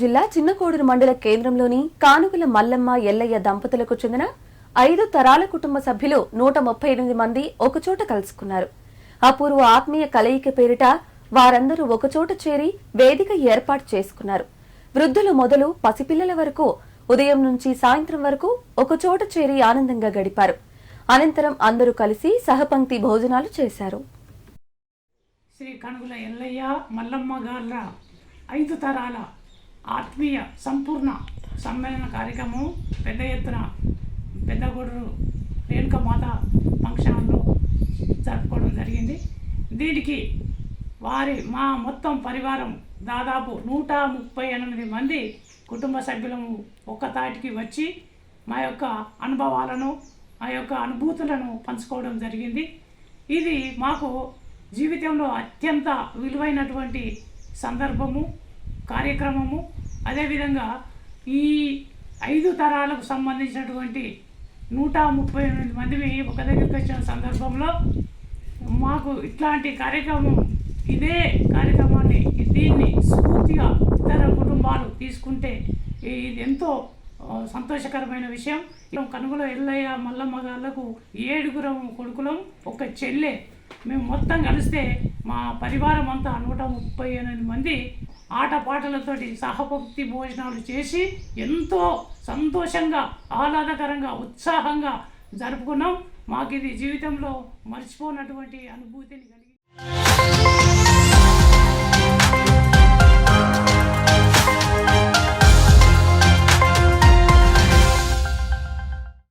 జిల్లా చిన్నకోడూరు మండల కేంద్రంలోని కానుగుల మల్లమ్మ ఎల్లయ్య దంపతులకు చెందిన ఐదు తరాల కుటుంబ సభ్యులు నూట ముప్పై ఎనిమిది మంది ఒకచోట కలుసుకున్నారు. అపూర్వ ఆత్మీయ కలయిక పేరిట వారందరూ ఒకచోట చేరి వేదిక ఏర్పాటు చేసుకున్నారు. వృద్ధులు మొదలు పసిపిల్లల వరకు ఉదయం నుంచి సాయంత్రం వరకు ఒకచోట చేరి ఆనందంగా గడిపారు. అనంతరం అందరూ కలిసి సహపంక్తి భోజనాలు చేశారు. శ్రీ కనుగుల ఎల్లయ్య మల్లమ్మ గార్ల ఐదు తరాల ఆత్మీయ సంపూర్ణ సమ్మేళన కార్యక్రమం పెద్ద ఎత్తున పెద్దగూడూరు రేణుకమాత ఫంక్షన్లో జరుపుకోవడం జరిగింది. దీనికి వారి మా మొత్తం పరివారం దాదాపు నూట ముప్పై ఎనిమిది మంది కుటుంబ సభ్యులము ఒక్కతాటికి వచ్చి మా యొక్క అనుభవాలను మా యొక్క అనుభూతులను పంచుకోవడం జరిగింది. ఇది మాకు జీవితంలో అత్యంత విలువైనటువంటి సందర్భము. కార్యక్రమము. అదేవిధంగా ఈ ఐదు తరాలకు సంబంధించినటువంటి నూట ముప్పై ఎనిమిది మందిని ఒక దగ్గరికి వచ్చిన సందర్భంలో మాకు ఇట్లాంటి కార్యక్రమం ఇదే కార్యక్రమాన్ని దీన్ని స్ఫూర్తిగా ఇతర కుటుంబాలు తీసుకుంటే ఇది ఎంతో సంతోషకరమైన విషయం. మేము కనుగొల ఎల్లయ్య మల్లమ్మ గారులకు ఏడుగురం కొడుకులం ఒక చెల్లె. మేము మొత్తం కలిస్తే మా పరివారం అంతా నూట ముప్పై ఎనిమిది మంది. ఆటపాటలతోటి సహభక్తి భోజనాలు చేసి ఎంతో సంతోషంగా ఆహ్లాదకరంగా ఉత్సాహంగా జరుపుకున్నాం. మాకు ఇది జీవితంలో మర్చిపోనటువంటి అనుభూతిని కలిగి